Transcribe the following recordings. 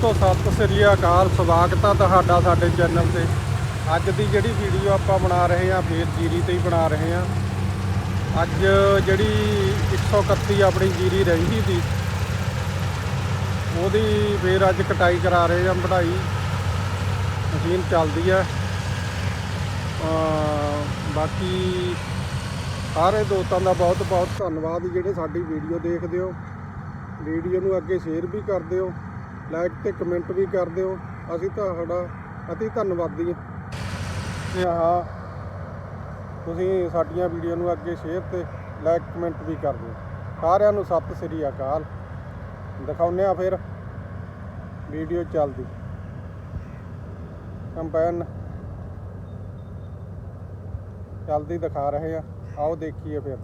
ਤੋਂ ਸਤਿ ਸ੍ਰੀ ਅਕਾਲ, ਸਵਾਗਤ ਆ ਤੁਹਾਡਾ ਸਾਡੇ ਚੈਨਲ ਤੇ। ਅੱਜ ਦੀ ਜਿਹੜੀ ਵੀਡੀਓ ਆਪਾਂ ਬਣਾ ਰਹੇ ਹਾਂ ਫੇਰ ਜੀਰੀ ਤੇ ਹੀ ਬਣਾ ਰਹੇ ਹਾਂ ਅੱਜ ਜਿਹੜੀ 131 ਆਪਣੀ ਜੀਰੀ ਰਹਿੰਦੀ ਸੀ ਉਹਦੀ ਫੇਰ ਅੱਜ ਕਟਾਈ ਕਰਾ ਰਹੇ ਹਾਂ ਵਢਾਈ ਮਸ਼ੀਨ ਚੱਲਦੀ ਆ। ਬਾਕੀ ਸਾਰੇ ਦੋਸਤਾਂ ਦਾ ਬਹੁਤ ਬਹੁਤ ਧੰਨਵਾਦ ਜਿਹੜੇ ਸਾਡੀ ਵੀਡੀਓ ਦੇਖਦੇ ਹੋ। ਵੀਡੀਓ ਨੂੰ ਅੱਗੇ ਸ਼ੇਅਰ ਵੀ ਕਰ ਦਿਓ ਲਾਈਕ ਤੇ ਕਮੈਂਟ ਵੀ ਕਰ ਦਿਓ। ਅਸੀਂ ਤੁਹਾਡਾ ਅਤੀ ਧੰਨਵਾਦੀ ਹਾਂ। ਤੇ ਆਹ ਤੁਸੀਂ ਸਾਡੀਆਂ ਵੀਡੀਓ ਨੂੰ ਅੱਗੇ ਸ਼ੇਅਰ ਤੇ ਲਾਈਕ, ਕਮੈਂਟ ਵੀ ਕਰ ਦਿਓ। ਸਾਰਿਆਂ ਨੂੰ ਸਤਿ ਸ੍ਰੀ ਅਕਾਲ। ਦਿਖਾਉਂਦੇ ਆ ਫਿਰ ਵੀਡੀਓ ਚੱਲਦੀ। ਕੰਪੈਨ ਚੱਲਦੀ ਦਿਖਾ ਰਹੇ ਆ ਆਓ ਦੇਖੀਏ ਫਿਰ।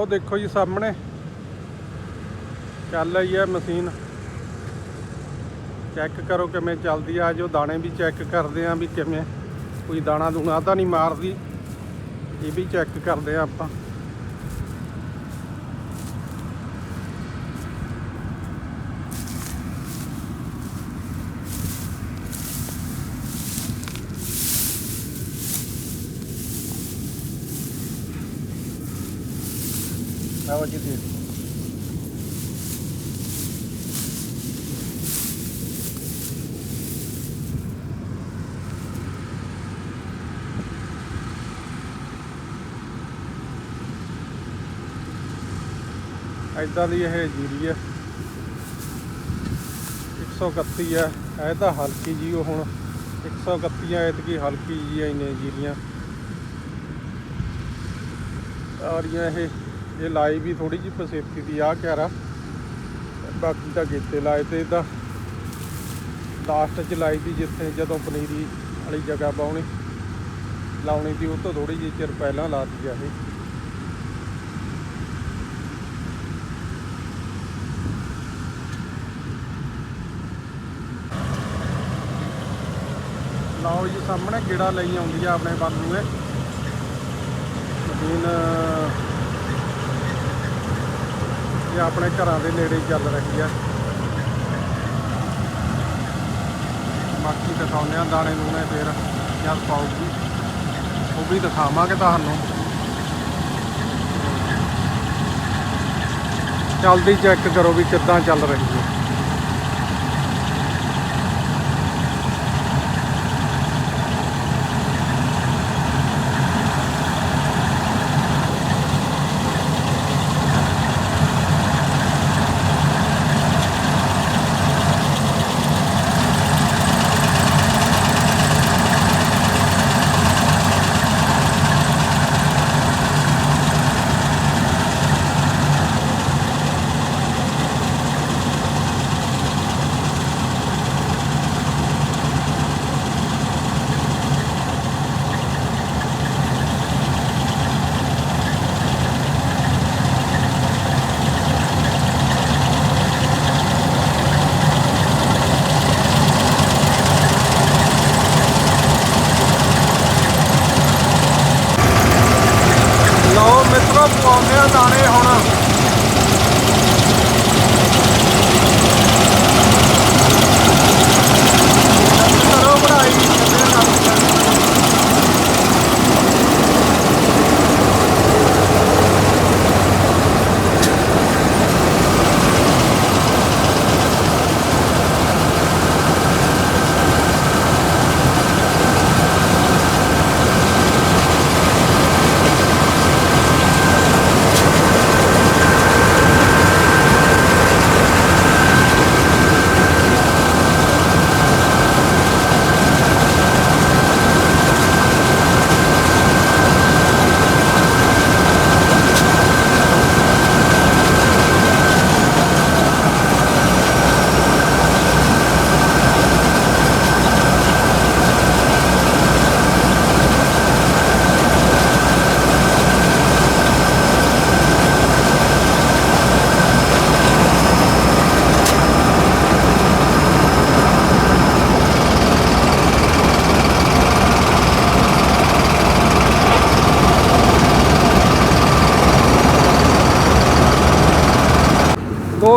ਉਹ ਦੇਖੋ ਜੀ ਸਾਹਮਣੇ। ਚੱਲ ਰਹੀ ਹੈ ਮਸ਼ੀਨ। ਚੈੱਕ ਕਰੋ ਕਿਵੇਂ ਚੱਲਦੀ ਆ। ਜੋ ਦਾਣੇ ਵੀ ਚੈੱਕ ਕਰਦੇ ਆ ਵੀ ਕਿਵੇਂ। ਕੋਈ ਦਾਣਾ ਦੂਣਾ ਤਾਂ ਨਹੀਂ ਮਾਰਦੀ। ਇਹ ਵੀ ਚੈੱਕ ਕਰਦੇ ਆ ਆਪਾਂ। ਆਓ ਜੀ ਦੇਖ ਦੀ ਇਹ ਜੀਰੀ ਹੈ 131 ਹੈ ਇਹ ਤਾਂ ਹਲਕੀ ਜੀ ਉਹ ਹੁਣ। 131 ਐਤਕੀ ਹਲਕੀ ਜੀ ਇਹਨੇ ਜੀਰੀਆਂ। ਆਰੀਆਂ ਇਹ। ਇਹ ਲਾਈ ਵੀ ਥੋੜੀ ਜਿਹੀ ਪਸੇਤੀ ਦੀ ਆ ਕਿਆਰਾ। ਬਾਕੀ ਤਾਂ ਗੇਤੇ ਲਾਏ ਤੇ ਇਹਦਾ ਲਾਸਟ ਚ ਲਾਈ ਦੀ ਜਿੱਥੇ ਜਦੋਂ ਪਨੀਰੀ ਵਾਲੀ ਜਗ੍ਹਾ ਪਾਉਣੀ ਲਾਉਣੀ ਦੀ ਉਹ ਤੋਂ ਥੋੜੀ ਜਿਹੀ ਚਿਰ ਪਹਿਲਾਂ ਲਾਤੀ ਆ ਇਹ। ਲਓ ਜੀ, ਸਾਹਮਣੇ ਗੇੜਾ ਲਈ ਆਉਂਦੀ ਆ ਆਪਣੇ ਵੱਲ ਨੂੰ ਇਹ। ਮਸ਼ੀਨ ਇਹ ਆਪਣੇ ਘਰਾਂ ਦੇ ਨੇੜੇ ਚੱਲ ਰਹੀ ਹੈ ਬਾਕੀ ਦਿਖਾਉਂਦੇ ਆ ਦਾਣੇ ਦੂਣੇ ਫੇਰ ਜਦ ਪਾਉਗੀ ਉਹ ਵੀ ਦਿਖਾਵਾਂਗੇ ਤੁਹਾਨੂੰ। ਚੱਲਦੀ ਚੈੱਕ ਕਰੋ ਵੀ ਕਿੱਦਾਂ ਚੱਲ ਰਹੀ ਹੈ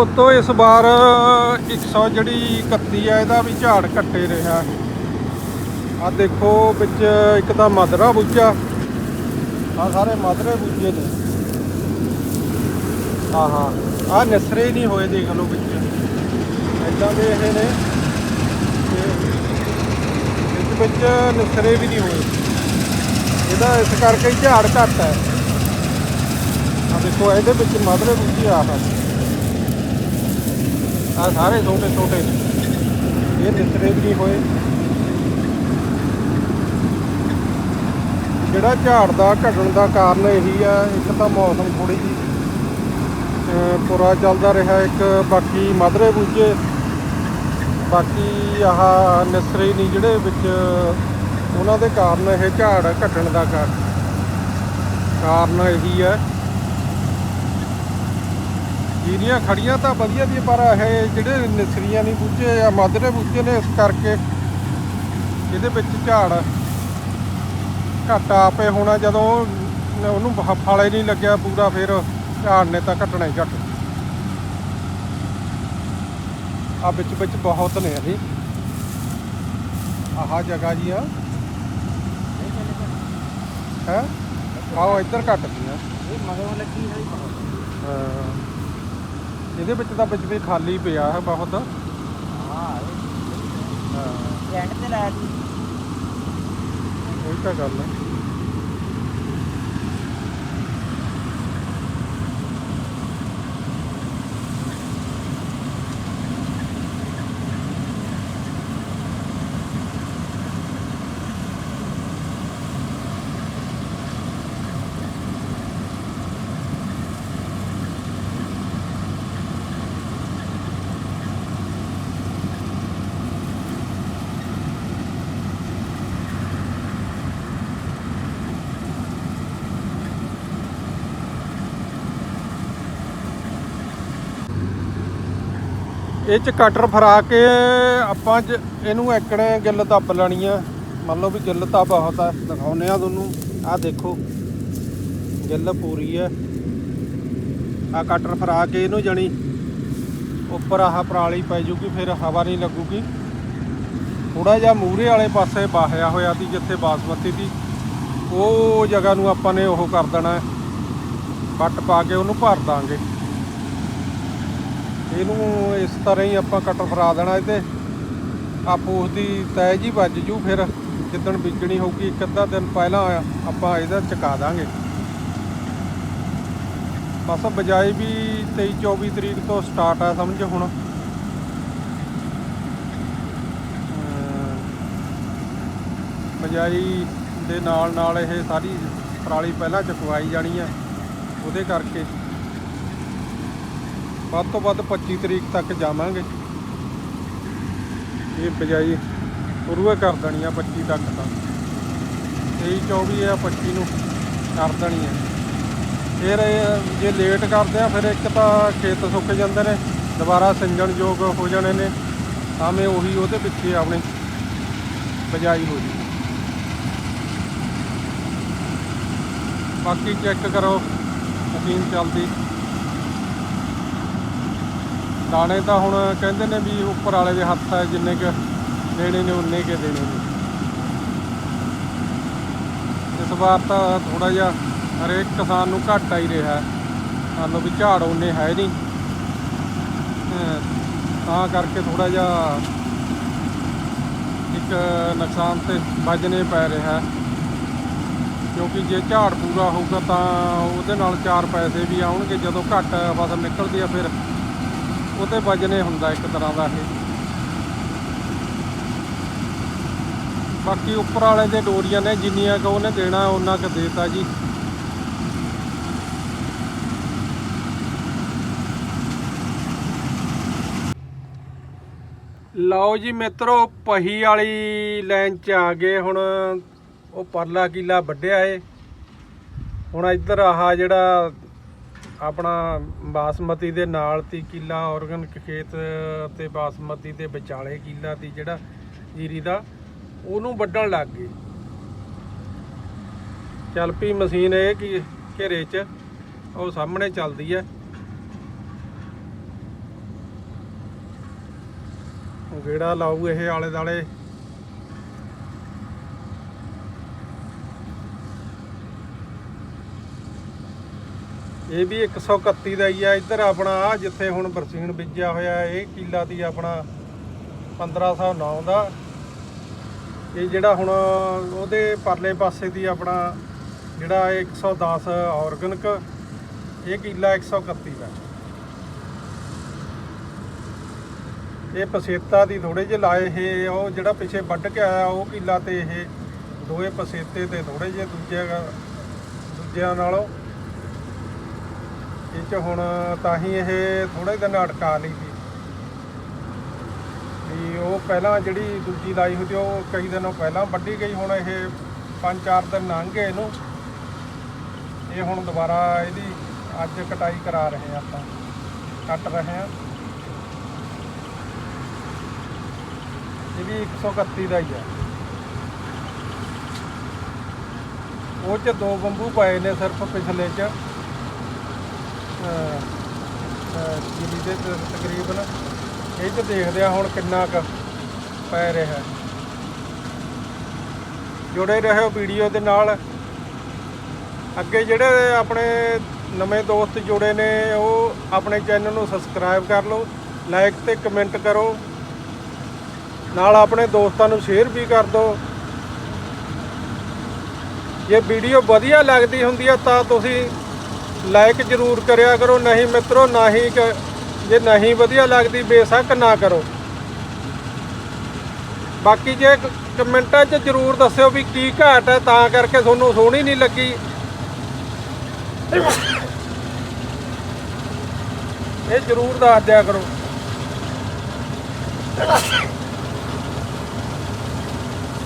ਦੋਸਤੋ ਇਸ ਵਾਰ 100 ਜਿਹੜੀ 31 ਆ, ਇਹਦਾ ਵੀ ਝਾੜ ਘੱਟੇ ਰਿਹਾ। ਆ ਦੇਖੋ ਵਿੱਚ ਇੱਕ ਤਾਂ ਮਦਰਾ ਬੁੱਝਾ। ਆ ਸਾਰੇ ਮਦਰੇ ਬੁੱਝੇ ਨੇ। ਹਾਂ ਆ ਨਸਰੇ ਨਹੀਂ ਹੋਏ ਦੇਖ ਲਓ ਵਿੱਚ। ਇਦਾਂ ਦੇ ਇਹ ਨੇ। ਤੇ ਵਿੱਚ ਨਸਰੇ ਵੀ ਨਹੀਂ ਹੋਏ। ਇਹਦਾ ਇਸ ਕਰਕੇ ਝਾੜ ਘੱਟ ਹੈ। ਆ ਦੇਖੋ, ਇਹਦੇ ਵਿੱਚ ਮਦਰੇ ਬੁੱਝੇ ਆ ਹਨ ਆ ਸਾਰੇ ਛੋਟੇ ਛੋਟੇ। ਇਹ ਨਿਸਰੇ ਵੀ ਨਹੀਂ ਹੋਏ। ਜਿਹੜਾ ਝਾੜ ਦਾ ਘਟਣ ਦਾ ਕਾਰਨ ਇਹੀ ਆ, ਇੱਕ ਤਾਂ ਮੌਸਮ ਥੋੜੀ ਜੀ ਪੁਰਾ ਚੱਲਦਾ ਰਿਹਾ, ਇੱਕ ਬਾਕੀ ਮਧਰੇ ਬੂਝੇ। ਬਾਕੀ ਆਹ ਨਿਸਰੇ ਨਹੀਂ ਜਿਹੜੇ ਵਿੱਚ, ਉਹਨਾਂ ਦੇ ਕਾਰਨ ਇਹ ਝਾੜ ਘਟਣ ਦਾ ਕਾਰਨ। ਕਾਰਨ ਇਹੀ ਹੈ ਜੀਰੀਆਂ ਖੜੀਆਂ ਤਾਂ ਵਧੀਆ ਦੀ ਪਰ ਇਹ ਜਿਹੜੇ ਨਿਸਰੀਆਂ ਨਹੀਂ ਬੂਝੇ ਆ ਮਧਰੇ ਬੂਝੇ ਨੇ ਇਸ ਕਰਕੇ ਇਹਦੇ ਵਿੱਚ ਝਾੜ ਘੱਟ ਆਪੇ ਹੋਣਾ ਜਦੋਂ ਉਹਨੂੰ ਫਲ ਨਹੀਂ ਲੱਗਿਆ ਪੂਰਾ ਫਿਰ ਝਾੜ ਨੇ ਤਾਂ ਘਟਣਾ ਹੀ ਘਟ। ਆ ਵਿੱਚ ਵਿੱਚ ਬਹੁਤ ਨੇ ਅਸੀਂ ਆਹ ਜਗ੍ਹਾ ਜੀ ਆ। ਹੈ? ਆਓ ਇੱਧਰ ਘਟਦੀਆਂ ਇਹ ਮਗਰ ਲੱਗੀ ਹੋਈ ਹਾਂ। ਇਹਦੇ ਵਿੱਚ ਤਾਂ ਵਿੱਚ ਵੀ ਖਾਲੀ ਪਿਆ ਹੈ ਬਹੁਤ। ਹਾਂ ਐਂਡ ਤੇ ਲਾਇਆ ਸੀ ਇਹ ਤਾਂ ਗੱਲ ਹੈ। ਇਹ ਚ ਕਟਰ ਫਰਾ ਕੇ ਆਪਾਂ ਜ- ਇਹਨੂੰ ਐਕੜੇ ਗਿੱਲ ਦੱਬ ਲੈਣੀ ਆ। ਮੰਨ ਲਓ ਵੀ ਗਿੱਲ ਤਾਂ ਬਹੁਤ ਆ ਦਿਖਾਉਨੇ ਆ ਤੁਹਾਨੂੰ। ਆਹ ਦੇਖੋ, ਗਿੱਲ ਪੂਰੀ ਆ। ਆ ਕਟਰ ਫਰਾ ਕੇ ਇਹਨੂੰ ਜਣੀ। ਉੱਪਰ ਆਹ ਪਰਾਲੀ ਪੈ ਜੂਗੀ, ਫਿਰ ਹਵਾ ਨਹੀਂ ਲੱਗੂਗੀ। ਥੋੜਾ ਜਿਹਾ ਮੂਰੇ ਵਾਲੇ ਪਾਸੇ ਬਾਹਿਆ ਹੋਇਆ ਸੀ, ਜਿੱਥੇ ਬਾਸਮਤੀ ਦੀ ਉਹ ਜਗ੍ਹਾ ਨੂੰ ਆਪਾਂ ਨੇ ਉਹ ਕਰ ਦੇਣਾ। ਪੱਟ ਪਾ ਕੇ ਉਹਨੂੰ ਭਰ ਦਾਂਗੇ। ਇਹਨੂੰ ਇਸ ਤਰ੍ਹਾਂ ਹੀ ਆਪਾਂ ਕਟਰ ਫਰਾ ਦੇਣਾ ਇਹਦੇ। ਆਪੋ ਉਸ ਦੀ ਤੈ ਜੀ ਵੱਜ ਜੂ ਫਿਰ, ਜਿੱਦਣ ਬੀਜਣੀ ਹੋਊਗੀ, ਇੱਕ ਅੱਧਾ ਦਿਨ ਪਹਿਲਾਂ ਆਪਾਂ ਇਹਦਾ ਚਕਾ ਦਾਂਗੇ। ਬਸ ਬਜਾਈ ਵੀ 23 24 ਤਰੀਕ ਤੋਂ ਸਟਾਰਟ ਆ ਸਮਝ ਹੁਣ। ਬਜਾਈ ਦੇ ਨਾਲ ਨਾਲ ਇਹ ਸਾਰੀ ਪਰਾਲੀ ਪਹਿਲਾਂ ਚਕਵਾਈ ਜਾਣੀ ਹੈ ਉਹਦੇ ਕਰਕੇ ਵੱਧ ਤੋਂ ਵੱਧ 25 ਤਰੀਕ ਤੱਕ ਜਾਵਾਂਗੇ। ਇਹ ਬਜਾਈ ਸ਼ੁਰੂ ਕਰ ਦੇਣੀ ਆ 25 ਤੱਕ ਤਾਂ। 23 24 ਆ 25 ਨੂੰ ਕਰ ਦੇਣੀ ਆ। ਫਿਰ ਇਹ ਜੇ ਲੇਟ ਕਰਦੇ ਆ, ਫਿਰ ਇੱਕ ਤਾਂ ਖੇਤ ਸੁੱਕ ਜਾਂਦੇ ਨੇ, ਦੁਬਾਰਾ ਸਿੰਜਣਯੋਗ ਹੋ ਜਾਣੇ ਨੇ ਆਵੇਂ ਉਹੀ ਉਹਦੇ ਪਿੱਛੇ ਆਪਣੀ ਬਜਾਈ ਹੋ ਜੀ ਬਾਕੀ ਚੈੱਕ ਕਰੋ, ਮਸ਼ੀਨ ਚੱਲਦੀ। ਦਾਣੇ ਤਾਂ ਹੁਣ ਕਹਿੰਦੇ ਨੇ ਵੀ ਉੱਪਰ ਵਾਲੇ ਦੇ ਹੱਥ ਆ, ਜਿੰਨੇ ਕੁ ਦੇਣੇ ਨੇ, ਉਨੇ ਕੇ ਦੇਣੇ ਨੇ। ਇਸ ਵਾਰ ਤਾਂ ਥੋੜਾ ਜਿਹਾ ਹਰੇਕ ਕਿਸਾਨ ਨੂੰ ਘਾਟਾ ਹੀ ਰਿਹਾ। ਸਾਨੂੰ ਵੀ ਝਾੜ ਉਹਨੇ ਹੈ ਨਹੀਂ। ਤਾਂ ਕਰਕੇ ਥੋੜਾ ਜਿਹਾ ਇੱਕ ਨੁਕਸਾਨ ਤੇ ਵੱਜਣੇ ਪੈ ਰਿਹਾ। ਕਿਉਂਕਿ ਜੇ ਝਾੜ ਪੂਰਾ ਹੋਊਗਾ ਤਾਂ ਉਹਦੇ ਨਾਲ ਚਾਰ ਪੈਸੇ ਵੀ ਆਉਣਗੇ। ਜਦੋਂ ਘੱਟ ਫਸਲ ਨਿਕਲਦੀ ਆ ਫਿਰ ਉਹਤੇ ਵਜਨੇ ਹੁੰਦਾ ਇੱਕ ਤਰ੍ਹਾਂ ਦਾ ਇਹ। ਬਾਕੀ ਉੱਪਰ ਵਾਲੇ ਦੇ ਡੋਰੀਆਂ ਨੇ ਜਿੰਨੀਆਂ ਕੁ ਉਹਨੇ ਦੇਣਾ ਉਹਨਾਂ ਕੁ ਦੇਤਾ ਜੀ। ਲਓ ਜੀ ਮਿੱਤਰੋ, ਪਹੀ ਵਾਲੀ ਲਾਈਨ 'ਚ ਆ ਗਏ ਹੁਣ। ਉਹ ਪਰਲਾ ਕਿਲਾ ਵੱਢਿਆ ਏ। ਹੁਣ ਇੱਧਰ ਆਹ ਜਿਹੜਾ ਆਪਣਾ ਬਾਸਮਤੀ ਦੇ ਨਾਲ ਤੀ ਕਿੱਲਾ ਆਰਗੈਨਿਕ ਖੇਤ ਤੇ ਬਾਸਮਤੀ ਦੇ ਵਿਚਾਲੇ ਕਿੱਲਾ ਤੀ ਜਿਹੜਾ ਜੀਰੀ ਦਾ, ਉਹਨੂੰ ਵੱਢਣ ਲੱਗ ਗਏ। ਚੱਲ ਪਈ ਮਸ਼ੀਨ ਇਹ ਕੀ ਘੇਰੇ 'ਚ, ਉਹ ਸਾਹਮਣੇ ਚੱਲਦੀ ਹੈ ਗੇੜਾ ਲਾਊ ਇਹ ਆਲੇ ਦਾਲੇ ਇਹ ਵੀ 131 ਦਾ ਹੀ ਆ। ਇੱਧਰ ਆਪਣਾ ਆ, ਜਿੱਥੇ ਹੁਣ ਬਰਸੀਨ ਬੀਜਿਆ ਹੋਇਆ ਇਹ ਕਿੱਲਾ ਦੀ ਆਪਣਾ 1509 ਦਾ। ਇਹ ਜਿਹੜਾ ਹੁਣ ਉਹਦੇ ਪਰਲੇ ਪਾਸੇ ਦੀ ਆਪਣਾ ਜਿਹੜਾ 110 ਆਰਗੈਨਿਕ ਇਹ ਕਿੱਲਾ 131 ਦਾ। ਇਹ ਪਸੇਤਾ ਦੀ ਥੋੜੇ ਜਿਹੇ ਲਾਏ ਇਹ, ਉਹ ਜਿਹੜਾ ਪਿੱਛੇ ਵੱਢ ਕੇ ਆਇਆ, ਉਹ ਕਿੱਲਾ ਤੇ ਇਹ ਦੋਏ ਪਸੇਤੇ ਤੇ ਥੋੜੇ ਜਿਹੇ ਦੂਜੇ ਦੂਜਿਆਂ ਨਾਲੋਂ। ਇਹ ਚ ਹੁਣ ਤਾਂ ਹੀ ਇਹ ਥੋੜੇ ਦਿਨ ਅਟਕਾ ਲਈ ਸੀ। ਵੀ ਉਹ ਪਹਿਲਾਂ ਜਿਹੜੀ ਦੂਜੀ ਲਾਈ ਹੁੰਦੀ ਉਹ ਕਈ ਦਿਨੋਂ ਪਹਿਲਾਂ ਵੱਢੀ ਗਈ, ਹੁਣ ਇਹ ਪੰਜ ਚਾਰ ਦਿਨ ਲੰਘ ਗਏ ਇਹਨੂੰ। ਇਹ ਹੁਣ ਦੁਬਾਰਾ ਇਹਦੀ ਅੱਜ ਕਟਾਈ ਕਰਾ ਰਹੇ ਆ ਆਪਾਂ, ਕੱਟ ਰਹੇ ਆ। ਇਹ ਵੀ 131 ਦਾ ਹੀ ਆ। ਉਹ ਚ ਦੋ ਬੰਬੂ ਪਾਏ ਨੇ ਸਿਰਫ ਪਿਛਲੇ ਚ। ਜਿਲੀ ਦੇ ਤ- ਤਕਰੀਬਨ ਇਹ ਚ ਦੇਖਦੇ ਆ ਹੁਣ ਕਿੰਨਾ ਕੁ ਪੈ ਰਿਹਾ। ਹੈ। ਜੁੜੇ ਰਹੋ ਵੀਡੀਓ ਦੇ ਨਾਲ। ਅੱਗੇ ਜਿਹੜੇ ਆਪਣੇ ਨਵੇਂ ਦੋਸਤ ਜੁੜੇ ਨੇ, ਉਹ ਆਪਣੇ ਚੈਨਲ ਨੂੰ ਸਬਸਕ੍ਰਾਈਬ ਕਰ ਲਓ, ਲਾਈਕ ਤੇ ਕਮੈਂਟ ਕਰੋ। ਨਾਲ ਆਪਣੇ ਦੋਸਤਾਂ ਨੂੰ ਸ਼ੇਅਰ ਵੀ ਕਰ ਦਿਓ। ਜੇ ਵੀਡੀਓ ਵਧੀਆ ਲੱਗਦੀ ਹੁੰਦੀ ਆ, ਤਾਂ ਤੁਸੀਂ ਲਾਈਕ ਜ਼ਰੂਰ ਕਰਿਆ ਕਰੋ, ਨਹੀਂ ਮਿੱਤਰੋ, ਨਾ ਹੀ ਕ- ਜੇ ਨਹੀਂ ਵਧੀਆ ਲੱਗਦੀ, ਬੇਸ਼ੱਕ ਨਾ ਕਰੋ। ਬਾਕੀ ਜੇ ਕ- ਕਮੈਂਟਾਂ 'ਚ ਜ਼ਰੂਰ ਦੱਸਿਓ ਵੀ ਕੀ ਘਾਟ ਹੈ, ਤਾਂ ਕਰਕੇ ਤੁਹਾਨੂੰ ਸੋਹਣੀ ਨਹੀਂ ਲੱਗੀ। ਇਹ ਜ਼ਰੂਰ ਦੱਸ ਦਿਆ ਕਰੋ।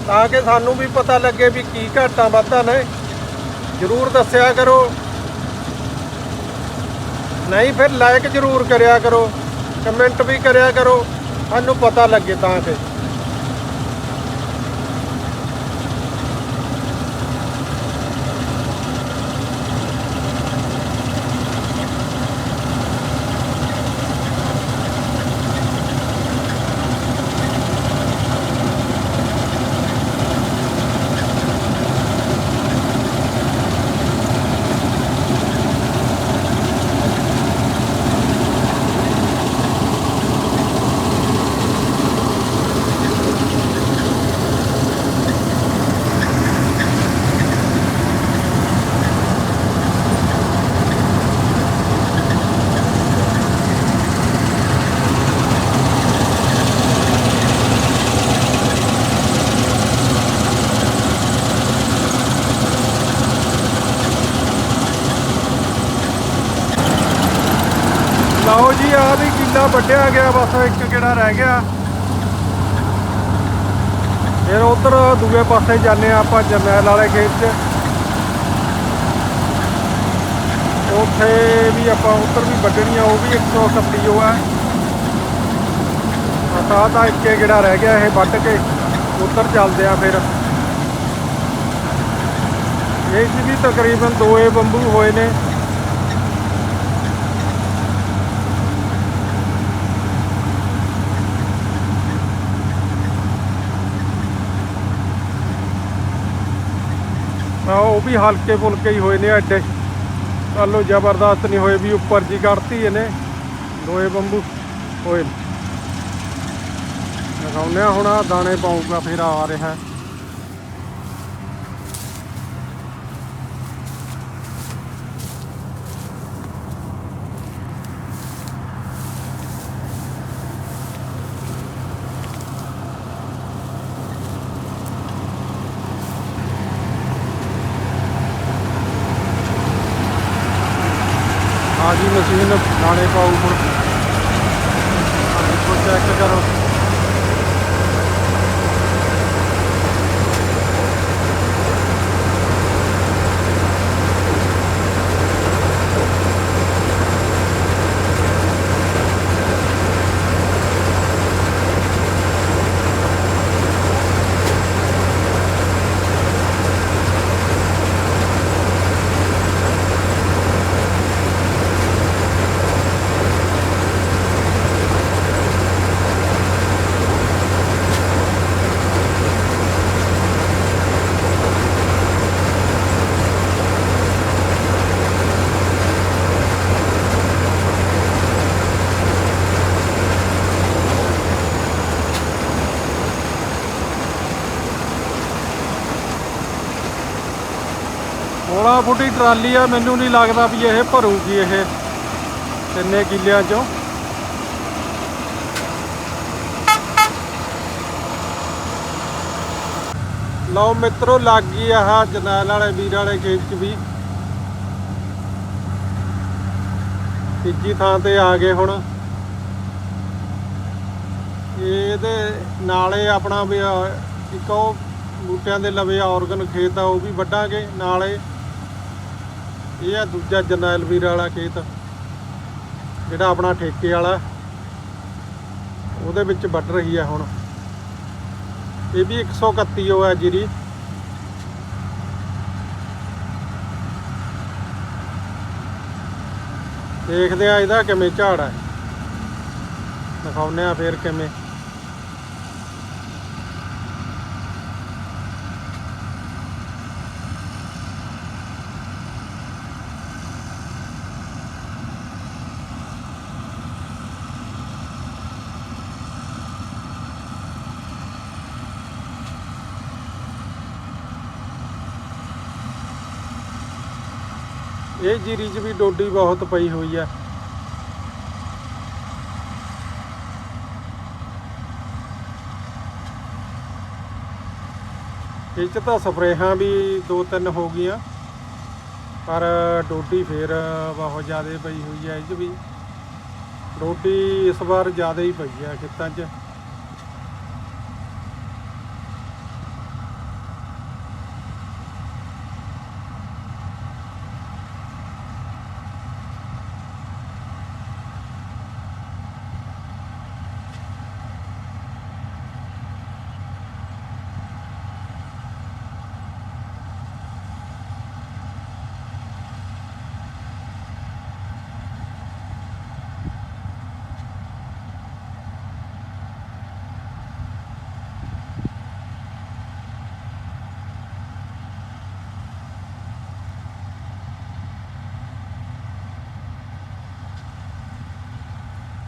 ਤਾਂ ਕਿ ਸਾਨੂੰ ਵੀ ਪਤਾ ਲੱਗੇ ਵੀ ਕੀ ਘਾਟਾਂ ਵਾਧਾ ਨੇ। ਜ਼ਰੂਰ ਦੱਸਿਆ ਕਰੋ। ਨਹੀਂ ਫਿਰ ਲਾਈਕ ਜ਼ਰੂਰ ਕਰਿਆ ਕਰੋ ਕਮੈਂਟ ਵੀ ਕਰਿਆ ਕਰੋ, ਸਾਨੂੰ ਪਤਾ ਲੱਗੇ ਤਾਂ ਕਿ ਲਓ ਜੀ ਆ ਵੀ ਕਿੱਲਾ ਵੱਢਿਆ ਗਿਆ, ਬਸ ਇੱਕ ਕਿਹੜਾ ਰਹਿ ਗਿਆ। ਫਿਰ ਉਧਰ ਦੂਏ ਪਾਸੇ ਜਾਂਦੇ ਆ ਆਪਾਂ ਜਰਨੈਲ ਵਾਲੇ ਖੇਤ 'ਚ। ਉੱਥੇ ਵੀ ਆਪਾਂ ਉੱਧਰ ਵੀ ਵੱਢਣੀ ਆ, ਉਹ ਵੀ 131 ਉਹ ਆ। ਤਾਂ ਤਾਂ ਇੱਕੇ ਕਿਹੜਾ ਰਹਿ ਗਿਆ ਇਹ ਵੱਢ ਕੇ, ਉੱਧਰ ਚੱਲਦੇ ਆ ਫਿਰ। ਇਹ 'ਚ ਵੀ ਤਕਰੀਬਨ ਦੋਏ ਬੰਬੂ ਹੋਏ ਨੇ। ਉਹ ਵੀ ਹਲਕੇ ਫੁਲਕੇ ਹੀ ਹੋਏ ਨੇ ਐਡੇ। ਚਲੋ ਜ਼ਬਰਦਸਤ ਨਹੀਂ ਹੋਏ ਵੀ ਉੱਪਰ ਜੀ ਕੱਢਤੀ ਇਹਨੇ। ਲੋਏ ਬੰਬੂ ਹੋਏ। ਨੇ। ਲਗਾਉਂਦੇ ਆ ਹੁਣ ਆ ਦਾਣੇ ਪਾਉਂਗਾ ਫਿਰ ਆ ਰਿਹਾ। ਆ ਜੀ ਮਸ਼ੀਨ ਦਾਣੇ ਪਾਊ ਹੁਣ ਦੇਖੋ ਚੈੱਕ ਕਰੋ 16 ਫੁੱਟੀ ਟਰਾਲੀ ਆ, ਮੈਨੂੰ ਨਹੀਂ ਲੱਗਦਾ ਵੀ ਇਹ ਭਰੂਗੀ ਇਹ ਤਿੰਨੇ ਕਿੱਲਿਆਂ ਚੋਂ। ਲਓ ਮਿੱਤਰੋ, ਲੱਗ ਗਈ ਆਹ ਜਨਾਲ ਵਾਲੇ ਵੀਰ ਵਾਲੇ ਖੇਤ 'ਚ ਵੀ। ਤੀਜੀ ਥਾਂ ਤੇ ਆ ਗਏ ਹੁਣ। ਇਹਦੇ ਨਾਲੇ ਆਪਣਾ ਵੀ ਇੱਕ ਉਹ ਬੂਟਿਆਂ ਦੇ ਲਵੇ ਆਰਗਨ ਖੇਤ ਆ, ਉਹ ਵੀ ਵੱਢਾਂਗੇ ਨਾਲੇ। ਇਹ ਆ ਦੂਜਾ ਜਰਨੈਲ ਵੀਰ ਵਾਲਾ ਖੇਤ, ਜਿਹੜਾ ਆਪਣਾ ਠੇਕੇ ਵਾਲਾ। ਉਹਦੇ ਵਿੱਚ ਵੱਢ ਰਹੀ ਆ ਹੁਣ। ਇਹ ਵੀ 131 ਉਹ ਹੈ ਜੀਰੀ। ਦੇਖਦੇ ਆ ਇਹਦਾ ਕਿਵੇਂ ਝਾੜ ਹੈ ਦਿਖਾਉਂਦੇ ਆ ਫੇਰ ਕਿਵੇਂ। ਇਹ ਜੀਰੀ 'ਚ ਵੀ ਡੋਡੀ ਬਹੁਤ ਪਈ ਹੋਈ ਆ। ਇਹ 'ਚ ਤਾਂ ਸਪਰੇਹਾਂ ਵੀ ਦੋ ਤਿੰਨ ਹੋ ਗਈਆਂ, ਪਰ ਡੋਡੀ ਫੇਰ ਬਹੁਤ ਜ਼ਿਆਦਾ ਪਈ ਹੋਈ ਆ, ਇਹ 'ਚ ਵੀ। ਡੋਡੀ ਇਸ ਵਾਰ ਜ਼ਿਆਦਾ ਹੀ ਪਈ ਆ ਖੇਤਾਂ 'ਚ।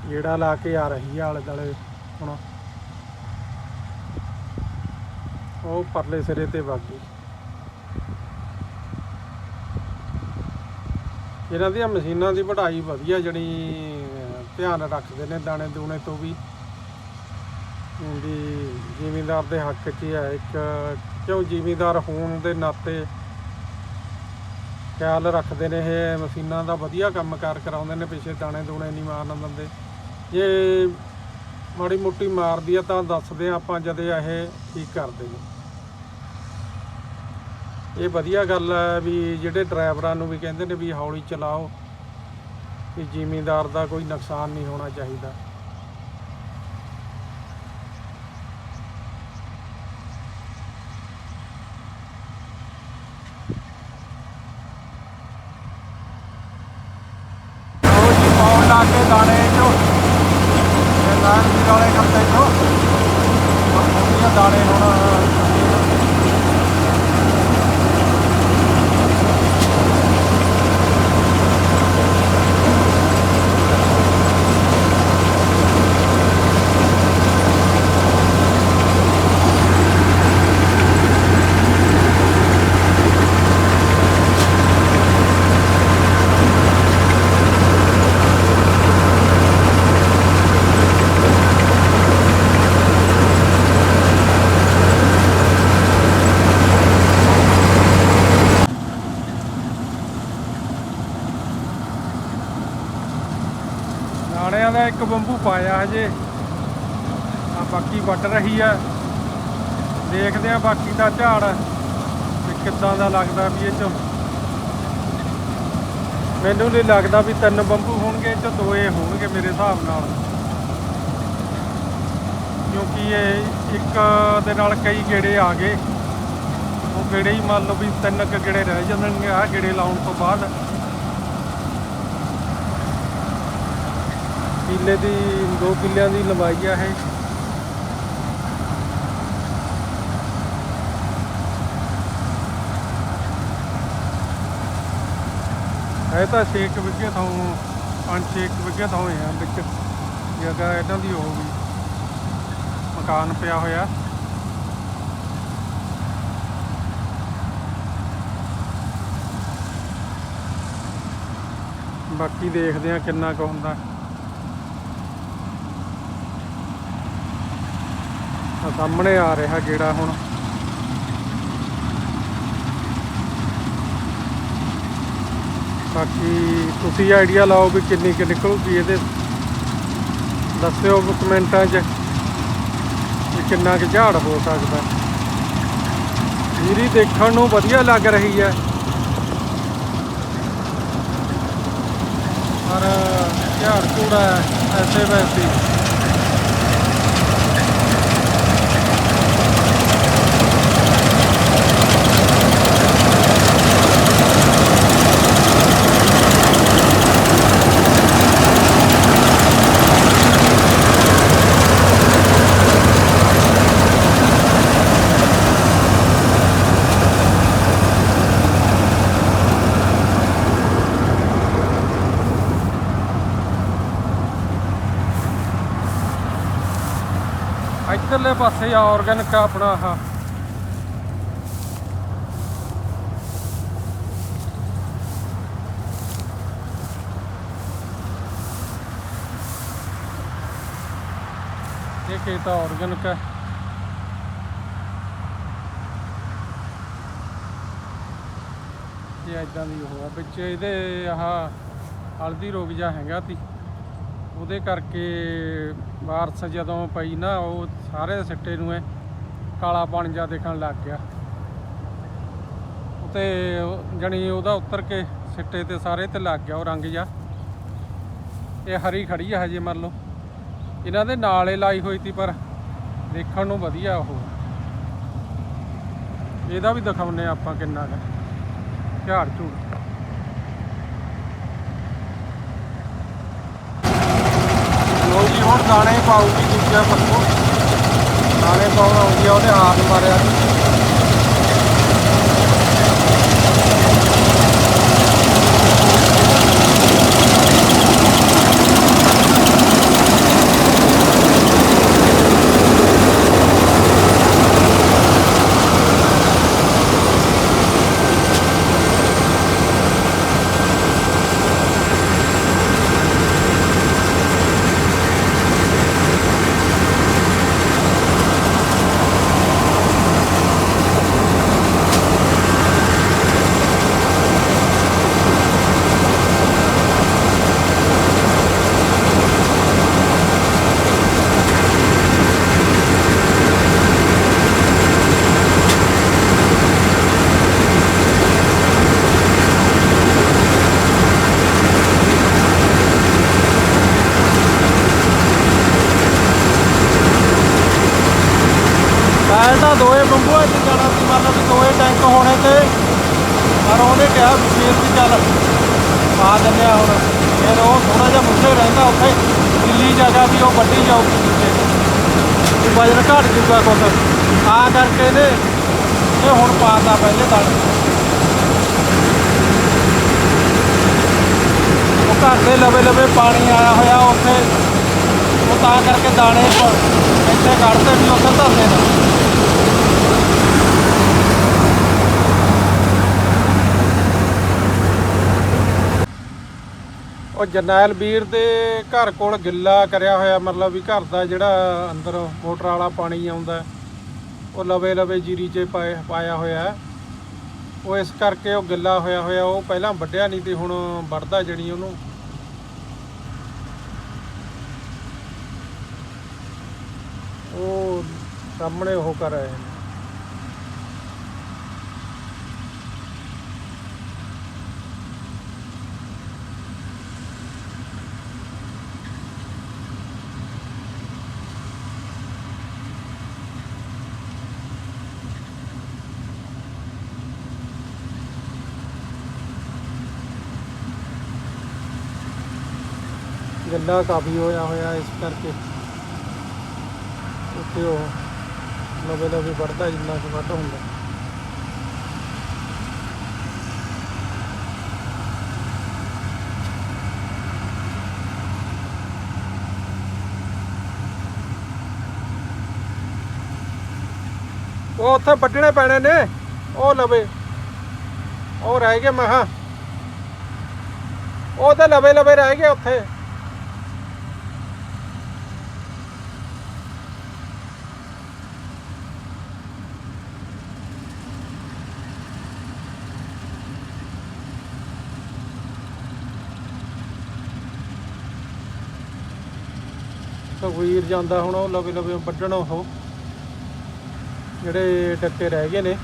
ਜਿਹੜਾ ਲਾ ਕੇ ਆ ਰਹੀ ਆ ਆਲੇ ਦੁਆਲੇ ਹੁਣ। ਉਹ ਪਰਲੇ ਸਿਰੇ ਤੇ ਬਾਕੀ ਇਹਨਾਂ ਦੀਆਂ ਮਸ਼ੀਨਾਂ ਦੀ ਵਢਾਈ ਵਧੀਆ ਜਣੀ, ਧਿਆਨ ਰੱਖਦੇ ਨੇ ਦਾਣੇ ਦੂਣੇ ਤੋਂ ਵੀ। ਵੀ ਜ਼ਿਮੀਂਦਾਰ ਦੇ ਹੱਕ 'ਚ ਹੈ ਇੱਕ ਕਿਉਂ ਜ਼ਿਮੀਂਦਾਰ ਹੋਣ ਦੇ ਨਾਤੇ ਖਿਆਲ ਰੱਖਦੇ ਨੇ ਇਹ ਮਸ਼ੀਨਾਂ ਦਾ ਵਧੀਆ ਕੰਮ ਕਾਰ ਕਰਾਉਂਦੇ ਨੇ, ਪਿੱਛੇ ਦਾਣੇ ਦੂਣੇ ਨਹੀਂ ਮਾਰਨ ਦਿੰਦੇ। ਜੇ ਮਾੜੀ ਮੋਟੀ ਮਾਰਦੀ ਆ ਤਾਂ ਦੱਸਦੇ ਆ ਆਪਾਂ ਜਦੇ ਇਹ ਠੀਕ ਕਰਦੇ ਨੇ। ਇਹ ਵਧੀਆ ਗੱਲ ਹੈ ਵੀ ਜਿਹੜੇ ਡਰਾਈਵਰਾਂ ਨੂੰ ਵੀ ਕਹਿੰਦੇ ਨੇ ਵੀ ਹੌਲੀ ਚਲਾਓ, ਵੀ ਜ਼ਿਮੀਂਦਾਰ ਦਾ ਕੋਈ ਨੁਕਸਾਨ ਨਹੀਂ ਹੋਣਾ ਚਾਹੀਦਾ। ਲਾ ਕੇ ਦਾਣੇ ਦਾਣੇ ਖੱਤੇ ਚੋਂ ਦਾਣੇ ਹੁਣ ਦਾਣਿਆਂ ਦਾ ਇੱਕ ਬੰਬੂ ਪਾਇਆ ਹਜੇ। ਆ ਬਾਕੀ ਵੱਢ ਰਹੀ ਆ। ਦੇਖਦੇ ਆ ਬਾਕੀ ਦਾ ਝਾੜ ਵੀ ਕਿੱਦਾਂ ਦਾ ਲੱਗਦਾ ਵੀ ਇਹ ਚ। ਮੈਨੂੰ ਨਹੀਂ ਲੱਗਦਾ ਵੀ ਤਿੰਨ ਬੰਬੂ ਹੋਣਗੇ ਇਹ ਚ ਦੋਏ ਹੋਣਗੇ ਮੇਰੇ ਹਿਸਾਬ ਨਾਲ। ਕਿਉਂਕਿ ਇਹ ਇੱਕ ਦੇ ਨਾਲ ਕਈ ਗੇੜੇ ਆ ਗਏ। ਉਹ ਗੇੜੇ ਹੀ ਮੰਨ ਲਓ ਵੀ ਤਿੰਨ ਕੁ ਗੇੜੇ ਰਹਿ ਜਾਂਦੇ ਆ ਗੇੜੇ ਲਾਉਣ ਤੋਂ ਬਾਅਦ। ਕਿੱਲੇ ਦੀ, ਦੋ ਕਿੱਲਿਆਂ ਦੀ ਲੰਬਾਈ ਆ ਇਹ। ਇਹ ਤਾਂ 6 ਵਿਗੇ ਤੋਂ 5-6 ਵਿਗੇ ਤੋਂ ਹੋਏ ਆ ਵਿੱਚ। ਜਗ੍ਹਾ ਇਹਨਾਂ ਦੀ ਹੋ ਗਈ। ਮਕਾਨ ਪਿਆ ਹੋਇਆ। ਬਾਕੀ ਦੇਖਦੇ ਆ ਕਿੰਨਾ ਕੁ ਹੁੰਦਾ। ਆ ਸਾਹਮਣੇ ਆ ਰਿਹਾ ਗੇੜਾ ਹੁਣ। ਬਾਕੀ ਤੁਸੀਂ ਆਈਡੀਆ ਲਾਓ ਵੀ ਕਿੰਨੀ ਕਿ ਨਿਕਲੂਗੀ ਇਹਦੇ। ਦੱਸਿਓ ਕਮੈਂਟਾਂ 'ਚ ਵੀ ਕਿੰਨਾ ਕੁ ਝਾੜ ਹੋ ਸਕਦਾ। ਜੀਰੀ ਦੇਖਣ ਨੂੰ ਵਧੀਆ ਲੱਗ ਰਹੀ ਹੈ। ਪਰ ਝਾੜ ਝੂੜਾ ਐਸੇ ਵੈਸੇ ਇੱਧਰਲੇ ਪਾਸੇ ਆ ਆਰਗੈਨਿਕ ਆਪਣਾ ਆਹ। ਇਹ ਖੇਤ ਆਰਗੈਨਿਕ ਹੈ ਇਹ ਇਦਾਂ ਦੀ ਉਹ ਆ, ਵਿੱਚ ਇਹਦੇ ਆਹ ਹਲਦੀ ਰੋਗ ਜਿਹਾ ਹੈਗਾ ਤੀ ਉਹਦੇ ਕਰਕੇ ਬਾਰਸ ਜਦੋਂ ਪਈ ਨਾ, ਉਹ ਸਾਰੇ ਸਿੱਟੇ ਨੂੰ ਇਹ ਕਾਲਾ ਪਾਣੀ ਜਿਹਾ ਦੇਖਣ ਲੱਗ ਗਿਆ। ਉਤੇ ਜਣੀ ਉਹਦਾ ਉੱਤਰ ਕੇ ਸਿੱਟੇ ਤੇ ਸਾਰੇ ਤੇ ਲੱਗ ਗਿਆ ਉਹ ਰੰਗ ਜਿਹਾ। ਇਹ ਹਰੀ ਖੜੀ ਆ ਹਜੇ ਮੰਨ ਲਓ। ਇਹਨਾਂ ਦੇ ਨਾਲ ਹੀ ਲਾਈ ਹੋਈ ਤੀ ਪਰ ਦੇਖਣ ਨੂੰ ਵਧੀਆ ਉਹ। ਇਹਦਾ ਵੀ ਦਿਖਾਉਨੇ ਆ ਆਪਾਂ ਕਿੰਨਾ ਕੁ ਝਾੜ ਝੂੜ ਲੋ ਜੀ ਹੁਣ ਦਾਣੇ ਪਾਉਗੀ ਦੂਜਾ ਪੱਕੋ ਦਾਣੇ ਪਾਉਣ ਆਉਂਦੀ ਆ ਉਹਨੇ ਹਾथ ਮਾਰਿਆ। ਮੈਂ ਤਾਂ ਦੋਏ ਬੰਬੂਆਂ 'ਚ ਜਾਣਾ ਸੀ ਮਤਲਬ ਵੀ ਦੋਏ ਟੈਂਕ ਹੋਣੇ ਤੇ। ਪਰ ਉਹਨੇ ਕਿਹਾ ਵੀ ਦੀ ਚੱਲ ਪਾ ਦਿੰਦੇ ਆ ਹੁਣ। ਫਿਰ ਉਹ ਥੋੜਾ ਜਿਹਾ ਮੁੱਦੇ ਰਹਿੰਦਾ ਉੱਥੇ, ਦਿੱਲੀ ਜਗ੍ਹਾ ਵੀ ਉਹ ਵੱਡੀ ਜਾਊਗੀ ਨੀਚੇ ਵੀ ਵਜਨ ਘਟ ਜੂਗਾ ਕੁਛ। ਆ ਕਰਕੇ ਨੇ ਇਹ ਹੁਣ ਪਾਤਾ ਪਹਿਲੇ ਤਲ ਉਹ ਘਰ ਦੇ ਲਵੇ ਲਵੇ ਪਾਣੀ ਆਇਆ ਹੋਇਆ ਉੱਥੇ। ਉਹ ਤਾਂ ਕਰਕੇ ਦਾਣੇ ਇੱਥੇ ਕੱਢਦੇ ਵੀ ਉੱਥੇ ਧਰਦੇ ਨੇ। ਉਹ ਜਰਨੈਲ ਵੀਰ ਦੇ ਘਰ ਕੋਲ ਗਿੱਲਾ ਕਰਿਆ ਹੋਇਆ, ਮਤਲਬ ਵੀ ਘਰ ਦਾ ਜਿਹੜਾ ਅੰਦਰ ਮੋਟਰ ਵਾਲਾ ਪਾਣੀ ਆਉਂਦਾ ਉਹ ਲਵੇ ਲਵੇ ਜੀਰੀ 'ਚ ਪਾਏ- ਪਾਇਆ ਹੋਇਆ ਉਹ ਇਸ ਕਰਕੇ ਉਹ ਗਿੱਲਾ ਹੋਇਆ ਹੋਇਆ, ਉਹ ਪਹਿਲਾਂ ਵੱਢਿਆ ਨਹੀਂ ਤੇ ਹੁਣ ਵੱਢਦਾ ਜਣੀ ਉਹਨੂੰ। ਉਹ ਸਾਹਮਣੇ ਉਹ ਕਰ ਰਹੇ ਨੇ। ਗੱਲਾ ਕਾਫੀ ਹੋਇਆ ਹੋਇਆ ਇਸ ਕਰਕੇ। ਉੱਥੇ ਉਹ ਲਵੇ ਲਵੇ ਵੱਧਦਾ, ਜਿੰਨਾ ਕੁ ਵੱਧ ਹੁੰਦਾ। ਉਹ ਉੱਥੇ ਵੱਢਣੇ ਪੈਣੇ ਨੇ, ਉਹ ਲਵੇ। ਉਹ ਰਹਿ ਗਏ ਮਹਾ ਉਹ ਤਾਂ ਲਵੇ ਲਵੇ ਰਹਿ ਗਏ ਉੱਥੇ। ਤਕਵੀਰ ਜਾਂਦਾ ਹੁਣ ਉਹ ਲਵੇ ਲਵੇ ਵੱਢਣ ਉਹ। ਜਿਹੜੇ ਡੱਕੇ ਰਹਿ ਗਏ ਨੇ।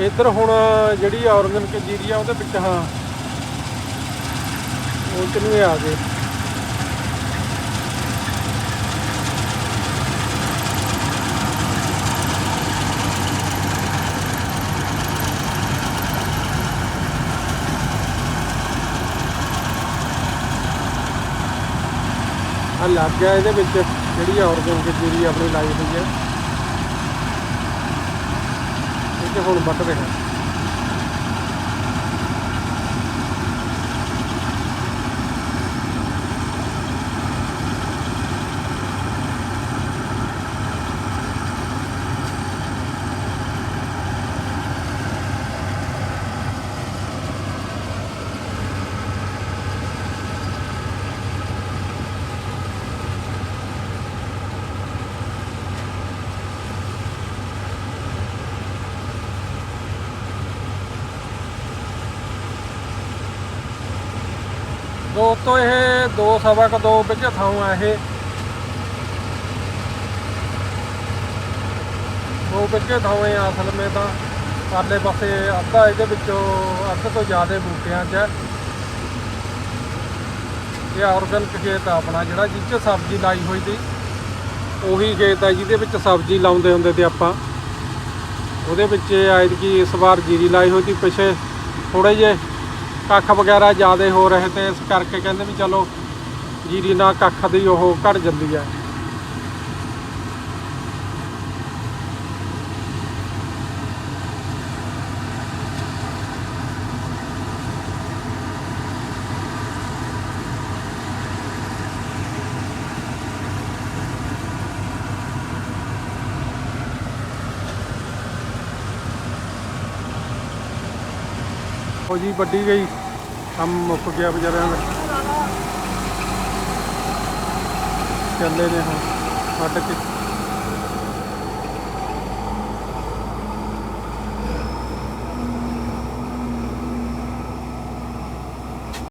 ਇੱਧਰ ਹੁਣ ਜਿਹੜੀ ਆਰਗਨਿਕ ਜੀਰੀ ਆ, ਉਹਦੇ ਵਿੱਚ ਹਾਂ। ਉਹ ਚ ਨੂੰ ਆ ਗਏ? ਆ ਲੱਗ ਗਿਆ ਇਹਦੇ ਵਿੱਚ ਜਿਹੜੀ ਆਰਗਨਿਕ ਜੀਰੀ ਆਪਣੀ ਲਾਈ ਹੋਈ ਹੈ ਇਹ ਤੇ ਹੁਣ ਵੱਟ ਰਿਹਾ ਦੋਸਤੋ ਇਹ ਦੋ ਸਵਾ ਕ ਦੋ ਵਿੱਚ ਥਾਂ ਆ ਇਹ। ਦੋ ਵਿੱਚ ਥਾਂ ਆ ਅਸਲ ਵਿੱਚ ਤਾਂ। ਪਰਲੇ ਪਾਸੇ ਅੱਧਾ ਇਹਦੇ ਵਿੱਚੋਂ ਅੱਧ ਤੋਂ ਜ਼ਿਆਦਾ ਬੂਟਿਆਂ 'ਚ ਹੈ। ਇਹ ਆਰਗਨਿਕ ਖੇਤ ਆ ਆਪਣਾ, ਜਿਹੜਾ ਜਿਹ ਸਬਜ਼ੀ ਲਾਈ ਹੋਈ ਸੀ। ਉਹੀ ਖੇਤ ਆ ਜਿਹਦੇ ਵਿੱਚ ਸਬਜ਼ੀ ਲਾਉਂਦੇ ਹੁੰਦੇ ਤੇ ਆਪਾਂ। ਉਹਦੇ ਵਿੱਚ ਐਤਕੀ ਇਸ ਵਾਰ ਜੀਰੀ ਲਾਈ ਹੋਈ ਸੀ ਪਿਛੇ। ਥੋੜੇ ਜਿਹੇ ਕੱਖ ਵਗੈਰਾ ਜ਼ਿਆਦਾ ਹੋ ਰਹੇ ਤੇ ਇਸ ਕਰਕੇ ਕਹਿੰਦੇ ਵੀ ਚਲੋ ਜੀਰੀ ਨਾਲ ਕੱਖ ਦੀ ਉਹ ਘਟ ਜਾਂਦੀ ਹੈ ਉਹ ਜੀ ਵੱਡੀ ਗਈ, ਕੰਮ ਮੁੱਕ ਗਿਆ ਵਿਚਾਰਿਆਂ ਦਾ। ਚੱਲੇ ਨੇ ਹੁਣ। ਵੱਢ ਕੇ